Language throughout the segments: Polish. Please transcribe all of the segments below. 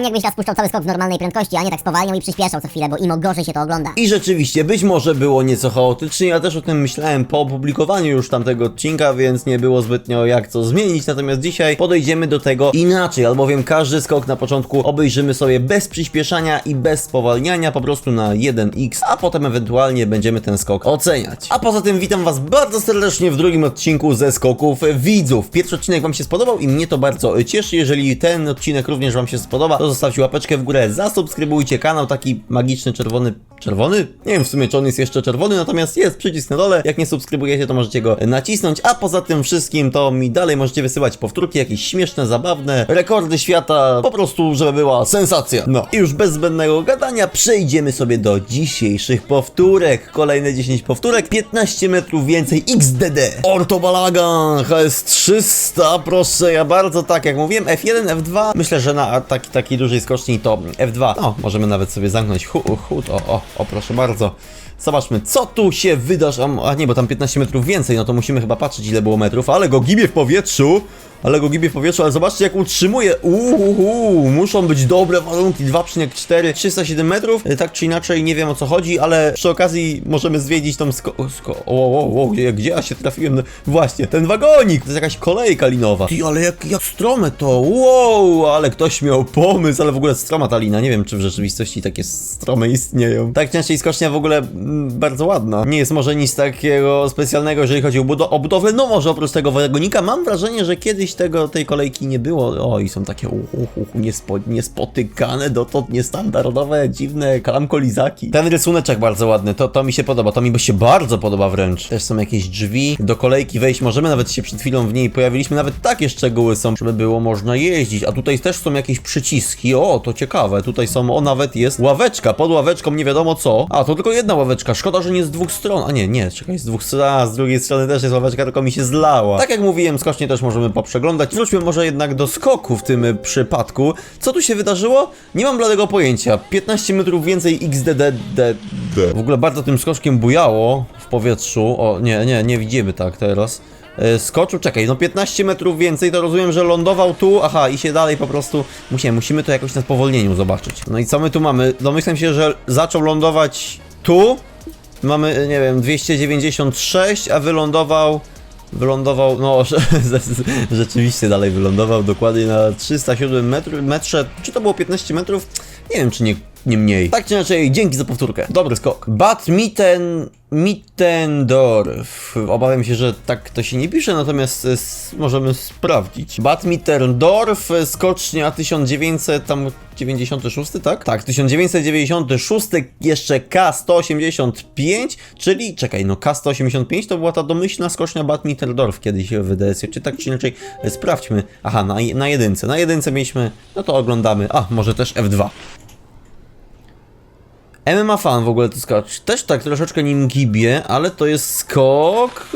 Fajnie jakbyś teraz puszczał cały skok w normalnej prędkości, a nie tak spowalniał i przyspieszał co chwilę, bo imo gorzej się to ogląda. I rzeczywiście, być może było nieco chaotycznie, ja też o tym myślałem po opublikowaniu już tamtego odcinka, więc nie było zbytnio jak co zmienić, natomiast dzisiaj podejdziemy do tego inaczej, albowiem każdy skok na początku obejrzymy sobie bez przyspieszania i bez spowalniania, po prostu na 1x, a potem ewentualnie będziemy ten skok oceniać. A poza tym witam was bardzo serdecznie w drugim odcinku ze skoków widzów. Pierwszy odcinek wam się spodobał i mnie to bardzo cieszy, jeżeli ten odcinek również wam się spodoba, to zostawcie łapeczkę w górę, zasubskrybujcie kanał, taki magiczny czerwony, czerwony? Nie wiem w sumie czy on jest jeszcze czerwony, natomiast jest przycisk na dole, jak nie subskrybujecie to możecie go nacisnąć, a poza tym wszystkim to mi dalej możecie wysyłać powtórki, jakieś śmieszne, zabawne, rekordy świata, po prostu żeby była sensacja. No i już bez zbędnego gadania przejdziemy sobie do dzisiejszych powtórek. Kolejne 10 powtórek, 15 metrów więcej XDD. Orto Balagan HS300, proszę ja bardzo, tak jak mówiłem, F1, F2, myślę, że na taki, takiej dużej skoczni to F2. No, możemy nawet sobie zamknąć hut, o, o, o, proszę bardzo. Zobaczmy, co tu się wydarzy. A, a nie, bo tam 15 metrów więcej, no to musimy chyba patrzeć, ile było metrów, ale go gibie w powietrzu. Ale go gibie w powietrzu, ale zobaczcie jak utrzymuje. Uuu, muszą być dobre warunki. 2,4, 307 metrów. E, Tak czy inaczej, nie wiem o co chodzi, ale przy okazji możemy zwiedzić tą sko... sko o, o, o, gdzie, gdzie ja się trafiłem? No, właśnie, ten wagonik. To jest jakaś kolejka linowa. Ty, ale jak, jak strome to. Wow, ale ktoś miał pomysł, ale w ogóle stroma ta lina. Nie wiem, czy w rzeczywistości takie stromy istnieją. Tak częściej skocznia w ogóle mm, bardzo ładna. Nie jest może nic takiego specjalnego, jeżeli chodzi o, budo- o. No może oprócz tego wagonika. Mam wrażenie, że kiedyś tego, tej kolejki nie było. Oj, są takie uh, uh, uh, niespo, niespotykane, dotąd niestandardowe, dziwne klamkolizaki. Ten rysuneczek bardzo ładny, to, to mi się podoba, to mi się bardzo podoba wręcz. Też są jakieś drzwi, do kolejki wejść możemy, nawet się przed chwilą w niej pojawiliśmy, nawet takie szczegóły są, żeby było można jeździć. A tutaj też są jakieś przyciski, o, to ciekawe, tutaj są, o, nawet jest ławeczka, pod ławeczką nie wiadomo co. A, to tylko jedna ławeczka, szkoda, że nie z dwóch stron. A nie, nie, czekaj, z dwóch stron, a z drugiej strony też jest ławeczka, tylko mi się zlała. Tak jak mówiłem, skocznie też możemy poprzeglądać. Wróćmy może jednak do skoku w tym przypadku. Co tu się wydarzyło? Nie mam bladego pojęcia. 15 metrów więcej XDD. W ogóle bardzo tym skoczkiem bujało w powietrzu. O, nie, nie, nie widzimy tak teraz. E, Skoczył, czekaj, no 15 metrów więcej, to rozumiem, że lądował tu, aha, i się dalej po prostu, musimy, musimy to jakoś na spowolnieniu zobaczyć. No i co my tu mamy? Domyślam się, że zaczął lądować tu, mamy, nie wiem, 296, a wylądował, wylądował, no, rzeczywiście dalej wylądował dokładnie na 307 metr, metrze, czy to było 15 metrów? Nie wiem, czy nie, nie mniej. Tak czy inaczej, dzięki za powtórkę. Dobry skok. Bad Mitten... Mittendorf. Obawiam się, że tak to się nie pisze, natomiast e, możemy sprawdzić. Bad Mittendorf, e, skocznia 1996, tak? Tak, 1996, jeszcze K185, czyli, czekaj, no K185 to była ta domyślna skocznia Bad Mittendorf kiedyś w DSie, czy tak czy inaczej, e, sprawdźmy. Aha, na, na jedynce, na jedynce mieliśmy, no to oglądamy, a, może też F2. MMA fan w ogóle to skocz. Też tak troszeczkę nim gibie, ale to jest skok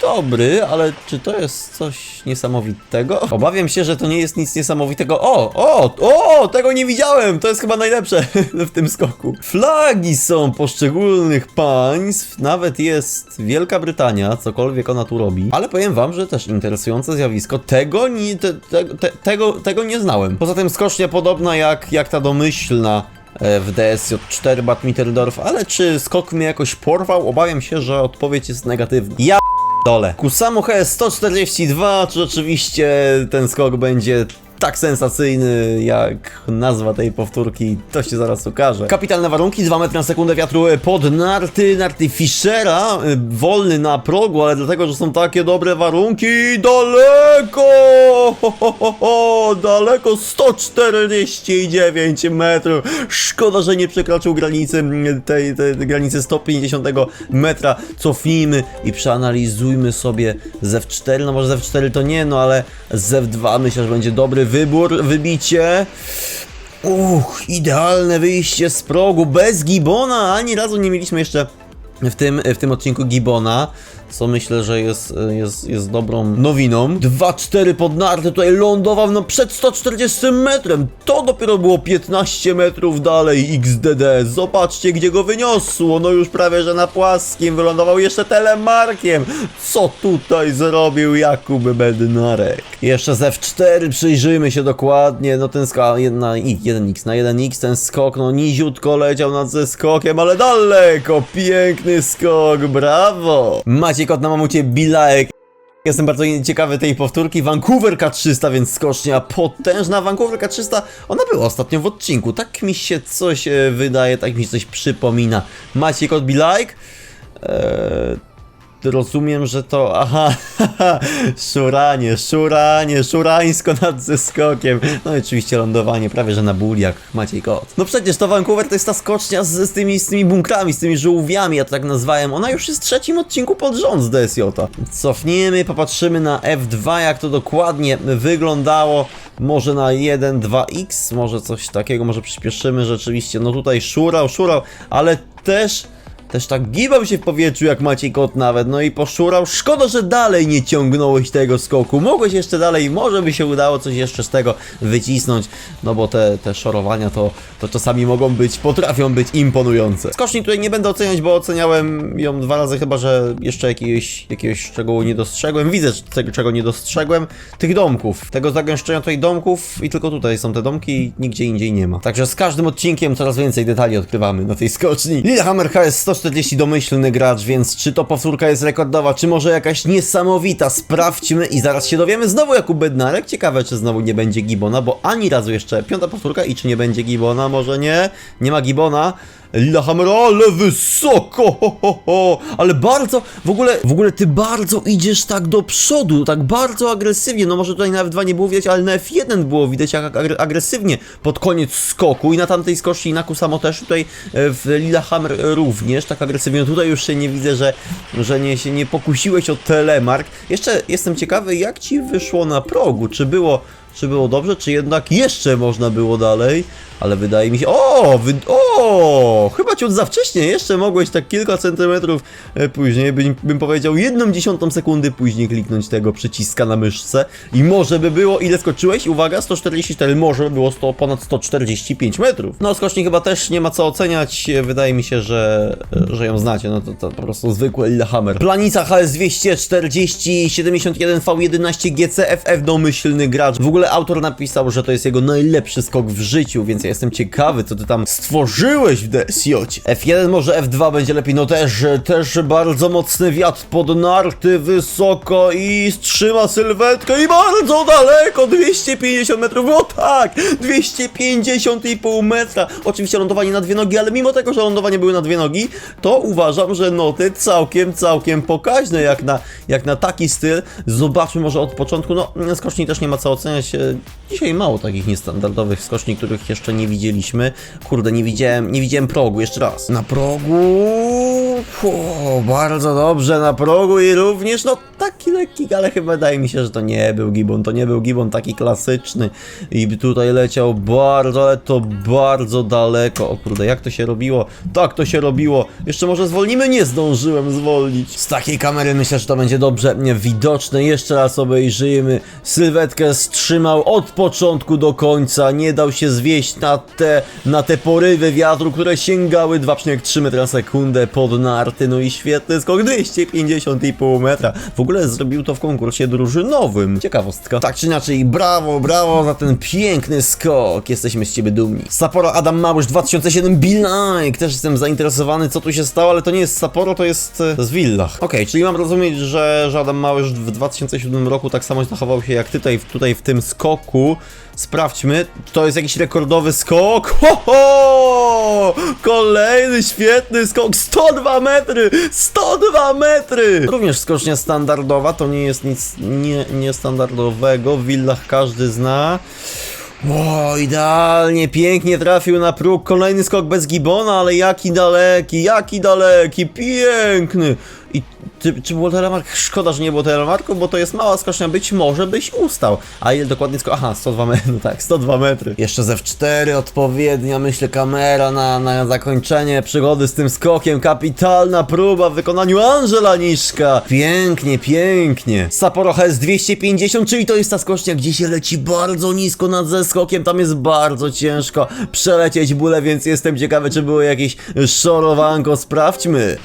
dobry, ale czy to jest coś niesamowitego? Obawiam się, że to nie jest nic niesamowitego. O, o, o, tego nie widziałem! To jest chyba najlepsze w tym skoku. Flagi są poszczególnych państw, nawet jest Wielka Brytania, cokolwiek ona tu robi. Ale powiem wam, że też interesujące zjawisko. Tego nie, te, te, te, tego, tego nie znałem. Poza tym skocznia podobna jak, jak ta domyślna w DSJ4 Bad Mitterdorf, ale czy skok mnie jakoś porwał? Obawiam się, że odpowiedź jest negatywna. Ja dole. Kusamo HS 142, czy oczywiście ten skok będzie tak sensacyjny jak nazwa tej powtórki, to się zaraz okaże. Kapitalne warunki, 2 metry na sekundę wiatru pod narty, narty Fischera, y, wolny na progu, ale dlatego, że są takie dobre warunki, daleko, ho, ho, ho, ho, daleko, 149 metrów, szkoda, że nie przekroczył granicy tej, tej granicy 150 metra, cofnijmy i przeanalizujmy sobie z F4, no może z F4 to nie, no ale z F2 myślę, że będzie dobry wybór, wybicie. Uch, idealne wyjście z progu, bez Gibona, ani razu nie mieliśmy jeszcze w tym, w tym odcinku Gibona. Co myślę, że jest, jest, jest dobrą nowiną. 2-4 pod narty, tutaj lądował no przed 140 metrem. To dopiero było 15 metrów dalej XDD. Zobaczcie, gdzie go wyniosło. No już prawie, że na płaskim. Wylądował jeszcze telemarkiem. Co tutaj zrobił Jakub Bednarek? Jeszcze z F4 przyjrzyjmy się dokładnie. No ten skok, na 1x, na 1x ten skok, no niziutko leciał nad ze skokiem, ale daleko. Piękny skok, brawo. Macie kot na mamucie Bilajek. Jestem bardzo ciekawy tej powtórki. Vancouver K300, więc skocznia potężna. Vancouver K300, ona była ostatnio w odcinku. Tak mi się coś e, wydaje, tak mi się coś przypomina. Macie kod Be Like? Eee, rozumiem, że to. Aha, szuranie, szuranie, szurańsko nad zeskokiem. No i oczywiście lądowanie prawie że na buliach. Maciej kot. No przecież to Vancouver to jest ta skocznia z, z, tymi, z tymi bunkrami, z tymi żółwiami, ja to tak nazwałem. Ona już jest w trzecim odcinku pod rząd z DSJ. Cofniemy, popatrzymy na F2, jak to dokładnie wyglądało. Może na 1, 2x, może coś takiego, może przyspieszymy rzeczywiście. No tutaj szurał, szurał, ale też też tak gibał się w powietrzu jak Maciej Kot nawet, no i poszurał. Szkoda, że dalej nie ciągnąłeś tego skoku. Mogłeś jeszcze dalej, może by się udało coś jeszcze z tego wycisnąć, no bo te, te szorowania to, to czasami mogą być, potrafią być imponujące. Skoczni tutaj nie będę oceniać, bo oceniałem ją dwa razy, chyba że jeszcze jakiegoś, jakiegoś szczegółu nie dostrzegłem. Widzę tego, czego nie dostrzegłem. Tych domków, tego zagęszczenia tutaj domków i tylko tutaj są te domki, nigdzie indziej nie ma. Także z każdym odcinkiem coraz więcej detali odkrywamy na tej skoczni. Lillehammer HS 140 domyślny gracz, więc czy to powtórka jest rekordowa, czy może jakaś niesamowita? Sprawdźmy i zaraz się dowiemy. Znowu Jakub Bednarek. Ciekawe, czy znowu nie będzie Gibona, bo ani razu jeszcze piąta powtórka i czy nie będzie Gibona? Może nie? Nie ma Gibona. Lillehammer, ale wysoko, ho, ho, ho. ale bardzo, w ogóle, w ogóle ty bardzo idziesz tak do przodu, tak bardzo agresywnie, no może tutaj na F2 nie było widać, ale na F1 było widać jak agre- agresywnie pod koniec skoku i na tamtej skoczni na samo też tutaj e, w Lillehammer również tak agresywnie, tutaj już się nie widzę, że, że nie, się nie pokusiłeś o telemark. Jeszcze jestem ciekawy, jak ci wyszło na progu, czy było czy było dobrze, czy jednak jeszcze można było dalej? Ale wydaje mi się. O! Wy... O! Chyba ciut za wcześnie, jeszcze mogłeś tak kilka centymetrów e, później, bym, bym powiedział jedną dziesiątą sekundy później kliknąć tego przyciska na myszce. I może by było, ile skoczyłeś? Uwaga, 144, może by było 100, ponad 145 metrów. No, skoczni chyba też nie ma co oceniać. e, Wydaje mi się, że, e, że ją znacie. No to, to po prostu zwykły Lillehammer. Planica HS 240 71 V11 GCFF domyślny gracz. W ogóle autor napisał, że to jest jego najlepszy skok w życiu, więc ja jestem ciekawy, co ty tam stworzyłeś w DSJ. F1 może F2 będzie lepiej, no też, też bardzo mocny wiatr pod narty wysoko i strzyma sylwetkę i bardzo daleko, 250 metrów, no tak, 250,5 metra. Oczywiście lądowanie na dwie nogi, ale mimo tego, że lądowanie były na dwie nogi, to uważam, że noty całkiem, całkiem pokaźne, jak na, jak na taki styl. Zobaczmy może od początku, no skoczni też nie ma co oceniać, e, dzisiaj mało takich niestandardowych skoczni, których jeszcze nie widzieliśmy. Kurde, nie widziałem, nie widziałem progu, jeszcze raz. Na progu... Bardzo dobrze na progu i również, no taki lekki, ale chyba wydaje mi się, że to nie był gibon, to nie był gibon taki klasyczny i tutaj leciał bardzo, ale to bardzo daleko. O kurde, jak to się robiło? Tak to się robiło. Jeszcze może zwolnimy? Nie zdążyłem zwolnić. Z takiej kamery myślę, że to będzie dobrze widoczne. Jeszcze raz obejrzyjmy. Sylwetkę wstrzymał od początku do końca, nie dał się zwieść na te, na te porywy wiatru, które sięgały 2,3 metra na sekundę pod narty, no i świetny skok, 250,5 metra. W ogóle zrobił to w konkursie drużynowym. Ciekawostka. Tak czy inaczej, brawo, brawo za ten piękny skok. Jesteśmy z ciebie dumni. Sapporo Adam Małysz 2007 Bilike. Też jestem zainteresowany, co tu się stało, ale to nie jest Sapporo, to jest e, z Villach. Okej, czyli mam rozumieć, że, że Adam Małysz w 2007 roku tak samo zachował się jak tutaj, tutaj w tym skoku. Sprawdźmy, to jest jakiś rekordowy skok. Ho, ho! Kolejny świetny skok, 102 metry! 102 metry! Również skocznia standardowa, to nie jest nic nie, niestandardowego, w willach każdy zna. O, idealnie, pięknie trafił na próg. Kolejny skok bez gibona, ale jaki daleki, jaki daleki, piękny. I czy, czy było telemark? Szkoda, że nie było telemarku, bo to jest mała skocznia, być może byś ustał. A ile dokładnie sko... Aha, 102 metry, no tak, 102 metry. Jeszcze ze w4 odpowiednia, myślę, kamera na, na zakończenie przygody z tym skokiem. Kapitalna próba w wykonaniu Angela Niszka. Pięknie, pięknie. Sapporo HS 250, czyli to jest ta skocznia, gdzie się leci bardzo nisko nad zeskokiem. Tam jest bardzo ciężko przelecieć bóle, więc jestem ciekawy, czy było jakieś szorowanko. Sprawdźmy.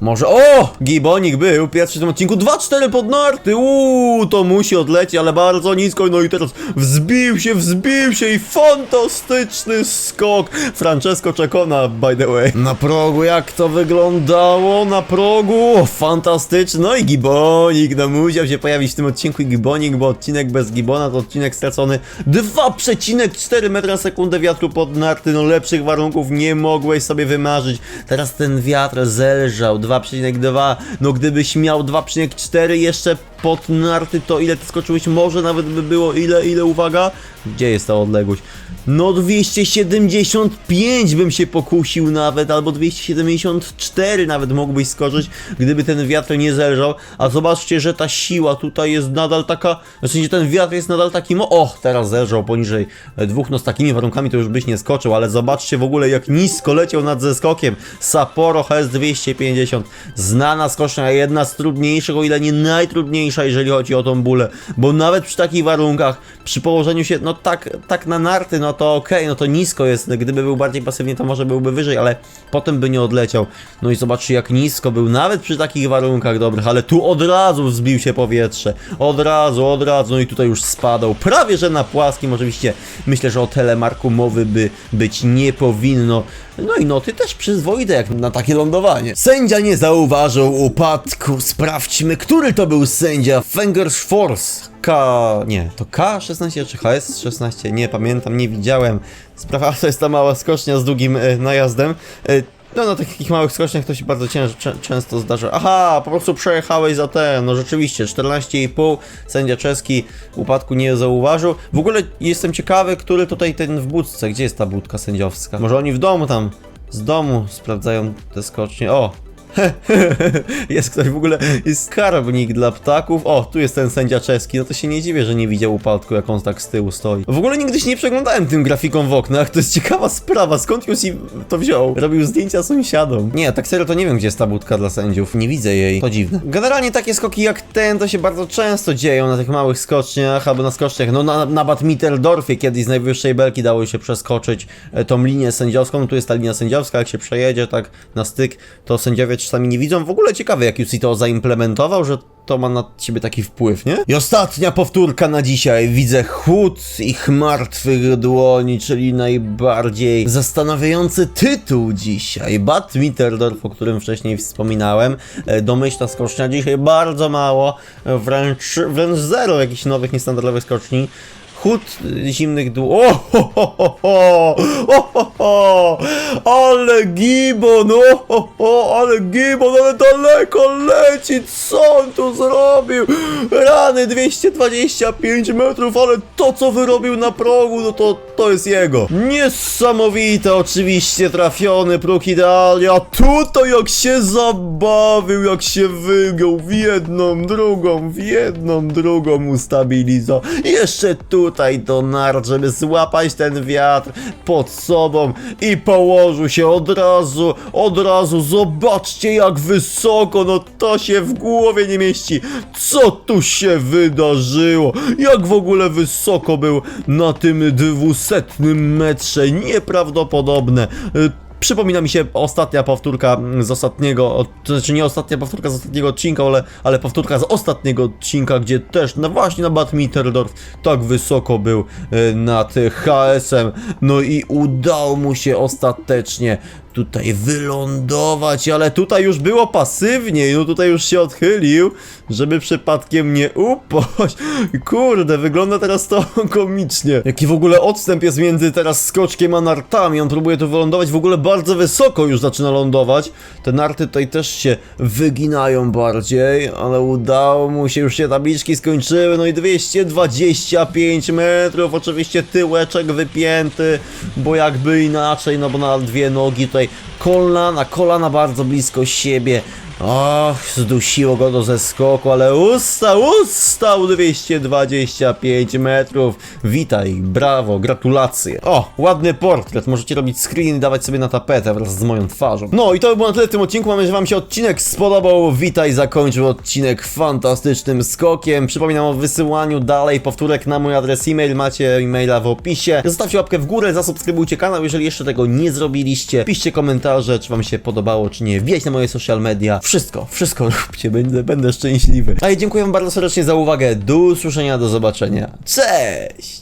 Może. O! Gibonik był pierwszy w tym odcinku. 2-4 pod narty. Uuu, to musi odlecieć, ale bardzo nisko. No i teraz wzbił się, wzbił się i fantastyczny skok. Francesco Czekona, by the way. Na progu, jak to wyglądało? Na progu. Fantastyczny. No i Gibonik. No musiał się pojawić w tym odcinku Gibonik, bo odcinek bez Gibona to odcinek stracony. 2,4 metra sekundę wiatru pod narty. No lepszych warunków nie mogłeś sobie wymarzyć. Teraz ten wiatr zelżał. 2,2. No gdybyś miał 2,4 jeszcze pod narty, to ile ty skoczyłeś? Może nawet by było ile, ile, uwaga? Gdzie jest ta odległość? No 275 bym się pokusił nawet, albo 274 nawet mógłbyś skoczyć, gdyby ten wiatr nie zelżał. A zobaczcie, że ta siła tutaj jest nadal taka, znaczy że ten wiatr jest nadal taki, mo o, teraz zelżał poniżej e, dwóch, no z takimi warunkami to już byś nie skoczył, ale zobaczcie w ogóle jak nisko leciał nad zeskokiem. Sapporo HS 250, znana skocznia, jedna z trudniejszych, o ile nie najtrudniejsza, jeżeli chodzi o tą bólę, bo nawet przy takich warunkach, przy położeniu się, no tak, tak na narty, no to okej, no to nisko jest, gdyby był bardziej pasywnie, to może byłby wyżej, ale potem by nie odleciał. No i zobaczcie jak nisko był, nawet przy takich warunkach dobrych, ale tu od razu wzbił się powietrze, od razu, od razu, no i tutaj już spadał, prawie że na płaskim, oczywiście myślę, że o telemarku mowy by być nie powinno, no i noty też przyzwoite jak na takie lądowanie. Sędzia nie zauważył upadku. Sprawdźmy, który to był sędzia. Fingers Force. K... nie, to K16 czy HS16? Nie pamiętam, nie widziałem. Sprawa to jest ta mała skocznia z długim e, najazdem. E, no na takich małych skoczniach to się bardzo cięż, czę, często zdarza. Aha, po prostu przejechałeś za ten. No rzeczywiście, 14,5. Sędzia czeski upadku nie zauważył. W ogóle jestem ciekawy, który tutaj ten w budce. Gdzie jest ta budka sędziowska? Może oni w domu tam, z domu sprawdzają te skocznie. O! jest ktoś w ogóle, jest skarbnik dla ptaków. O, tu jest ten sędzia czeski. No to się nie dziwię, że nie widział upadku, jak on tak z tyłu stoi. W ogóle nigdy się nie przeglądałem tym grafikom w oknach. To jest ciekawa sprawa. Skąd Jussi to wziął? Robił zdjęcia sąsiadom. Nie, tak serio to nie wiem, gdzie jest ta budka dla sędziów. Nie widzę jej. To dziwne. Generalnie takie skoki jak ten to się bardzo często dzieją na tych małych skoczniach albo na skoczniach. No na, na Bad Mitterdorfie kiedyś z najwyższej belki dało się przeskoczyć e, tą linię sędziowską. No tu jest ta linia sędziowska. Jak się przejedzie tak na styk, to sędziowie czasami nie widzą. W ogóle ciekawe, jak Jussi to zaimplementował, że to ma na ciebie taki wpływ, nie? I ostatnia powtórka na dzisiaj. Widzę chłód ich martwych dłoni, czyli najbardziej zastanawiający tytuł dzisiaj. Bad Mitterdorf, o którym wcześniej wspominałem. E, Domyślna skocznia dzisiaj bardzo mało, e, wręcz, wręcz zero jakichś nowych, niestandardowych skoczni. Chód zimnych dół. O, ho, ale gibon, o, ale gibon, ale daleko leci, co on tu zrobił? Rany 225 metrów, ale to co wyrobił na progu, no to, to jest jego. Niesamowite, oczywiście trafiony próg idealnie, a tutaj jak się zabawił, jak się wygiął w jedną, drugą, w jedną, drugą ustabilizował. Jeszcze tutaj do nart, żeby złapać ten wiatr pod sobą i położył się od razu, od razu. Zobaczcie jak wysoko, no to się w głowie nie mieści. Co tu się wydarzyło? Jak w ogóle wysoko był na tym dwusetnym metrze? Nieprawdopodobne. Przypomina mi się ostatnia powtórka z ostatniego, to znaczy nie ostatnia powtórka z ostatniego odcinka, ale, ale powtórka z ostatniego odcinka, gdzie też no właśnie na Bad Mitterdorf tak wysoko był e, nad HS-em. No i udało mu się ostatecznie tutaj wylądować, ale tutaj już było pasywniej, no tutaj już się odchylił, żeby przypadkiem nie upaść. Kurde, wygląda teraz to komicznie. Jaki w ogóle odstęp jest między teraz skoczkiem a nartami, on próbuje tu wylądować, w ogóle bardzo wysoko już zaczyna lądować. Te narty tutaj też się wyginają bardziej, ale udało mu się, już się tabliczki skończyły, no i 225 metrów, oczywiście tyłeczek wypięty, bo jakby inaczej, no bo na dwie nogi tutaj kolana, kolana bardzo blisko siebie. Och, zdusiło go do zeskoku, ale ustał, ustał 225 metrów. Witaj, brawo, gratulacje. O, ładny portret, możecie robić screen i dawać sobie na tapetę wraz z moją twarzą. No i to by było na tyle w tym odcinku, mam nadzieję, że wam się odcinek spodobał. Witaj, zakończył odcinek fantastycznym skokiem. Przypominam o wysyłaniu dalej powtórek na mój adres e-mail, macie e-maila w opisie. Zostawcie łapkę w górę, zasubskrybujcie kanał, jeżeli jeszcze tego nie zrobiliście. Piszcie komentarze, czy wam się podobało, czy nie. Wbijać na moje social media. Wszystko, wszystko róbcie, będę, będę szczęśliwy. A ja dziękuję bardzo serdecznie za uwagę. Do usłyszenia, do zobaczenia. Cześć!